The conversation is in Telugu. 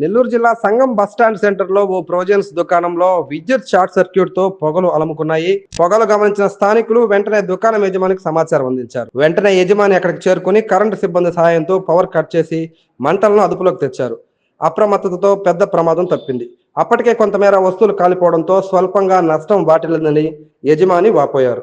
నెల్లూరు జిల్లా సంగం బస్టాండ్ సెంటర్లో ఓ ప్రొవిజన్స్ దుకాణంలో విద్యుత్ షార్ట్ సర్క్యూట్తో పొగలు అలముకున్నాయి. పొగలు గమనించిన స్థానికులు వెంటనే దుకాణం యజమానికి సమాచారం అందించారు. వెంటనే యజమాని అక్కడికి చేరుకుని కరెంటు సిబ్బంది సహాయంతో పవర్ కట్ చేసి మంటలను అదుపులోకి తెచ్చారు. అప్రమత్తతతో పెద్ద ప్రమాదం తప్పింది. అప్పటికే కొంతమేర వస్తువులు కాలిపోవడంతో స్వల్పంగా నష్టం వాటిల్లిందని యజమాని వాపోయారు.